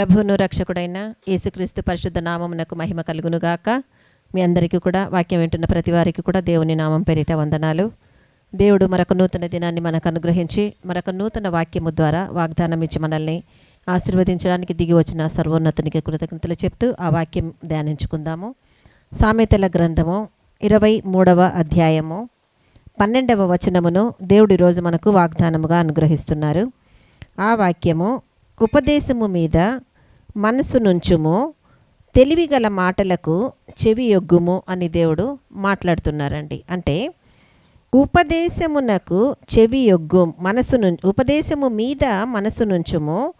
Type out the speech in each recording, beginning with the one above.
ప్రభువును రక్షకుడైన యేసుక్రీస్తు పరిశుద్ధ నామమునకు మహిమ కలుగునుగాక. మీ అందరికీ కూడా వాక్యం వింటున్న ప్రతి వారికి కూడా దేవుని నామం పేరిట వందనాలు. దేవుడు మరొక నూతన దినాన్ని మనకు అనుగ్రహించి మరొక నూతన వాక్యము ద్వారా వాగ్దానం ఇచ్చి మనల్ని ఆశీర్వదించడానికి దిగి వచ్చిన సర్వోన్నతునికి కృతజ్ఞతలు చెప్తూ ఆ వాక్యం ధ్యానించుకుందాము. సామెతల గ్రంథము ఇరవై మూడవ అధ్యాయము పన్నెండవ వచనమును దేవుడి రోజు మనకు వాగ్దానముగా అనుగ్రహిస్తున్నారు. ఆ వాక్యము ఉపదేశము మీద మనసు నుంచుము తెలివిగల మాటలకు చెవి యొగ్గుము అని దేవుడు మాట్లాడుతున్నారండి. అంటే ఉపదేశమునకు చెవి యొగ్గు మనసును ఉపదేశము మీద మనసు నుంచుము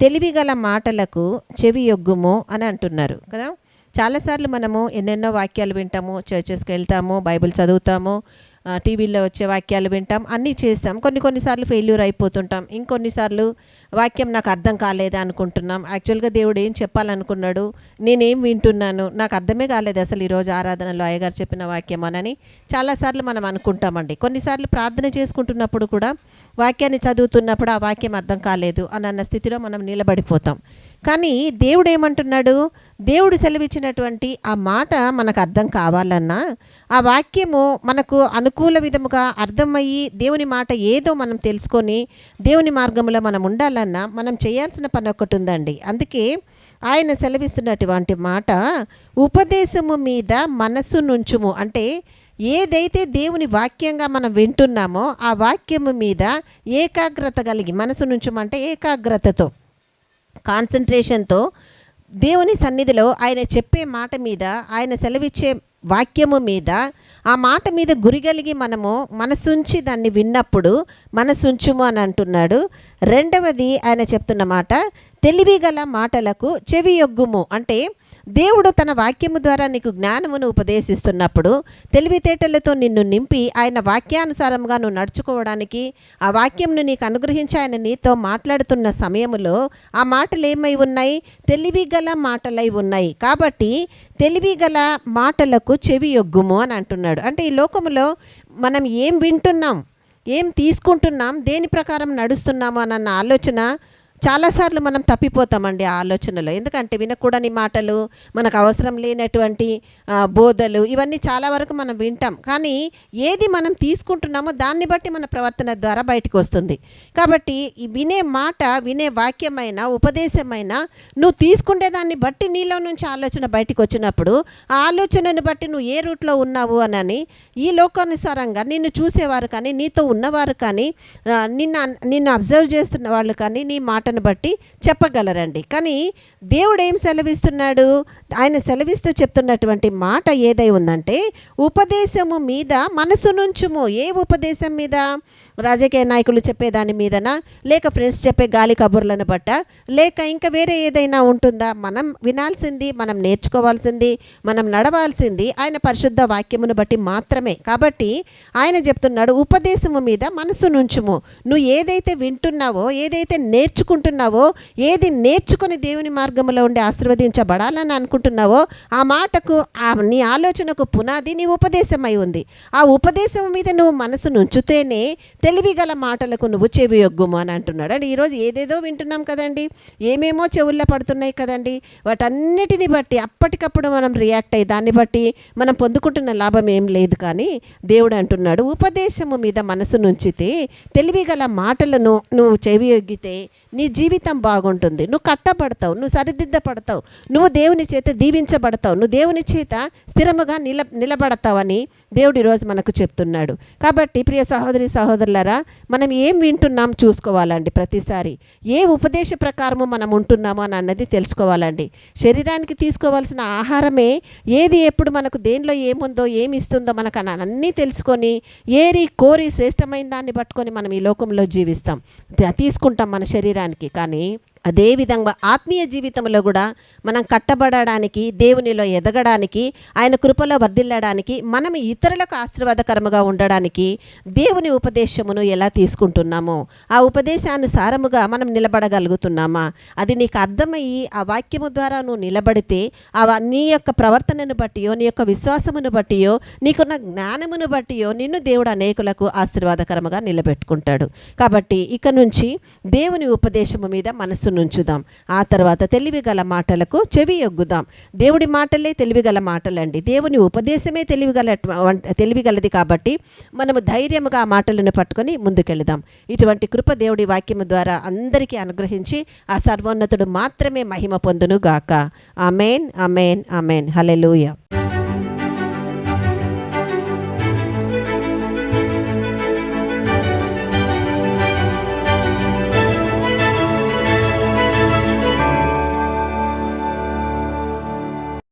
తెలివిగల మాటలకు చెవి యొగ్గుము అని అంటున్నారు కదా? చాలాసార్లు మనము ఎన్నెన్నో వాక్యాలు వింటాము చర్చెస్కి వెళ్తాము బైబిల్ చదువుతాము టీవీల్లో టీవీలో వచ్చే వాక్యాలు వింటాం. అన్నీ చేస్తాం. కొన్ని కొన్నిసార్లు ఫెయిల్యూర్ అయిపోతుంటాం. ఇంకొన్నిసార్లు వాక్యం నాకు అర్థం కాలేదా అనుకుంటున్నాం. యాక్చువల్గా దేవుడు ఏం చెప్పాలనుకున్నాడు? నేనేం వింటున్నాను? నాకు అర్థమే కాలేదు అసలు ఈరోజు ఆరాధనలో అయ్యగారు చెప్పిన వాక్యం అనని. చాలాసార్లు మనం అనుకుంటామండి. కొన్నిసార్లు ప్రార్థన చేసుకుంటున్నప్పుడు కూడా వాక్యాన్ని చదువుతున్నప్పుడు ఆ వాక్యం అర్థం కాలేదు అని అన్న స్థితిలో మనం నిలబడిపోతాం. కానీ దేవుడు ఏమంటున్నాడు దేవుడు సెలవిచ్చినటువంటి ఆ మాట మనకు అర్థం కావాలన్నా ఆ వాక్యము మనకు అనుకూల విధముగా అర్థమయ్యి దేవుని మాట ఏదో మనం తెలుసుకొని దేవుని మార్గంలో మనం ఉండాలన్నా మనం చేయాల్సిన పని ఒకటి ఉందండి. అందుకే ఆయన సెలవిస్తున్నటువంటి మాట ఉపదేశము మీద మనసు నుంచుము. అంటే ఏదైతే దేవుని వాక్యంగా మనం వింటున్నామో ఆ వాక్యము మీద ఏకాగ్రత కలిగి మనసు నుంచమంటే ఏకాగ్రతతో. కాన్సన్ట్రేషన్తో దేవుని సన్నిధిలో ఆయన చెప్పే మాట మీద ఆయన సెలవిచ్చే వాక్యము మీద ఆ మాట మీద గురిగలిగి మనము మనసుంచి దాన్ని విన్నప్పుడు మనసుంచుము అని అంటున్నాడు. రెండవది ఆయన చెప్తున్న మాట తెలివిగల మాటలకు చెవి యొగ్గుము అంటే దేవుడు తన వాక్యము ద్వారా నీకు జ్ఞానమును ఉపదేశిస్తున్నప్పుడు తెలివితేటలతో నిన్ను నింపి ఆయన వాక్యానుసారంగా నువ్వు నడుచుకోవడానికి ఆ వాక్యంను నీకు అనుగ్రహించి ఆయన నీతో మాట్లాడుతున్న సమయములో ఆ మాటలు ఏమై ఉన్నాయి? తెలివిగల మాటలై ఉన్నాయి. కాబట్టి తెలివిగల మాటలకు చెవి యొగ్గుము అని అంటున్నాడు. అంటే ఈ లోకములో మనం ఏం వింటున్నాం ఏం తీసుకుంటున్నాం దేని ప్రకారం నడుస్తున్నాము అన్న ఆలోచన చాలాసార్లు మనం తప్పిపోతామండి ఆ ఆలోచనలో. ఎందుకంటే వినకూడని మాటలు మనకు అవసరం లేనటువంటి బోధలు ఇవన్నీ చాలా వరకు మనం వింటాం. కానీ ఏది మనం తీసుకుంటున్నామో దాన్ని బట్టి మన ప్రవర్తన ద్వారా బయటకు వస్తుంది. కాబట్టి ఈ వినే మాట వినే వాక్యమైన ఉపదేశమైన నువ్వు తీసుకునే దాన్ని బట్టి నీలో నుంచి ఆలోచన బయటకు వచ్చినప్పుడు ఆ ఆలోచనను బట్టి నువ్వు ఏ రూట్లో ఉన్నావు అని ఈ లోకానుసారంగా నిన్ను చూసేవారు కానీ నీతో ఉన్నవారు కానీ నిన్న నిన్ను అబ్జర్వ్ చేస్తున్న వాళ్ళు కానీ నీ మాట మాటను బట్టి చెప్పగలరండి. కానీ దేవుడు ఏం సెలవిస్తున్నాడు? ఆయన సెలవిస్తూ చెప్తున్నటువంటి మాట ఏదై ఉందంటే ఉపదేశము మీద మనసు నుంచుము. ఏ ఉపదేశం మీద? రాజకీయ నాయకులు చెప్పేదాని మీదనా? లేక ఫ్రెండ్స్ చెప్పే గాలి కబుర్లను బట్ట? లేక ఇంకా వేరే ఏదైనా ఉంటుందా? మనం వినాల్సింది మనం నేర్చుకోవాల్సింది మనం నడవాల్సింది ఆయన పరిశుద్ధ వాక్యమును బట్టి మాత్రమే. కాబట్టి ఆయన చెప్తున్నాడు ఉపదేశము మీద మనసు నుంచుము. నువ్వు ఏదైతే వింటున్నావో ఏదైతే నేర్చుకుంటున్నావో ఏది నేర్చుకుని దేవుని మార్గంలో ఉండి ఆశీర్వదించబడాలని అనుకుంటున్నావో? ఆ మాటకు ఆ నీ ఆలోచనకు పునాది నీ ఉపదేశం అయి ఉంది. ఆ ఉపదేశం మీద నువ్వు మనసు నుంచుతేనే తెలివిగల మాటలకు నువ్వు చెవి యొగ్గుము అని అంటున్నాడు. అంటే ఈరోజు ఏదేదో వింటున్నాం కదండి. ఏమేమో చెవుల్లో పడుతున్నాయి కదండి. వాటన్నిటిని బట్టి అప్పటికప్పుడు మనం రియాక్ట్ అయ్యి దాన్ని బట్టి మనం పొందుకుంటున్న లాభం ఏం లేదు కానీ దేవుడు అంటున్నాడు ఉపదేశము మీద మనసు నుంచితే తెలివిగల మాటలను నువ్వు చెవి యొగ్గితే నీ జీవితం బాగుంటుంది. నువ్వు కట్టబడతావు నువ్వు సరిదిద్దపడతావు నువ్వు దేవుని చేత దీవించబడతావు నువ్వు దేవుని చేత స్థిరముగా నిల నిలబడతావని దేవుడు ఈరోజు మనకు చెప్తున్నాడు. కాబట్టి ప్రియ సహోదరి సహోదరులారా మనం ఏం వింటున్నాం చూసుకోవాలండి ప్రతిసారి. ఏ ఉపదేశ ప్రకారము మనం ఉంటున్నామో అని అన్నది తెలుసుకోవాలండి. శరీరానికి తీసుకోవాల్సిన ఆహారమే ఏది ఎప్పుడు మనకు దేనిలో ఏముందో ఏమి ఇస్తుందో మనకు అని అన్నీ తెలుసుకొని ఏరి కోరి శ్రేష్టమైన దాన్ని పట్టుకొని మనం ఈ లోకంలో జీవిస్తాం. తీసుకుంటాం మన శరీరానికి. కానీ అదేవిధంగా ఆత్మీయ జీవితంలో కూడా మనం కట్టబడడానికి దేవునిలో ఎదగడానికి ఆయన కృపలో వర్ధిల్లడానికి మనం ఇతరులకు ఆశీర్వాదకరముగా ఉండడానికి దేవుని ఉపదేశమును ఎలా తీసుకుంటున్నామో ఆ ఉపదేశానుసారముగా మనం నిలబడగలుగుతున్నామా? అది నీకు అర్థమయ్యి ఆ వాక్యము ద్వారా నువ్వు నిలబడితే ఆ నీ యొక్క ప్రవర్తనను బట్టియో నీ యొక్క విశ్వాసమును బట్టియో నీకున్న జ్ఞానమును బట్టియో నిన్ను దేవుడు అనేకులకు ఆశీర్వాదకరముగా నిలబెట్టుకుంటాడు. కాబట్టి ఇక నుంచి దేవుని ఉపదేశము మీద మనసు నుంచుదాం. ఆ తర్వాత తెలివి గల మాటలకు చెవి ఎగ్గుదాం దేవుడి మాటలే తెలివిగల మాటలండి. దేవుని ఉపదేశమే తెలివిగల తెలివిగలది కాబట్టి మనము ధైర్యముగా ఆ మాటలను పట్టుకొని ముందుకెళదాం. ఇటువంటి కృప దేవుడి వాక్యము ద్వారా అందరికీ అనుగ్రహించి ఆ సర్వోన్నతుడు మాత్రమే మహిమ పొందును గాక అమేన్ అమేన్ అమేన్ హలెలూయ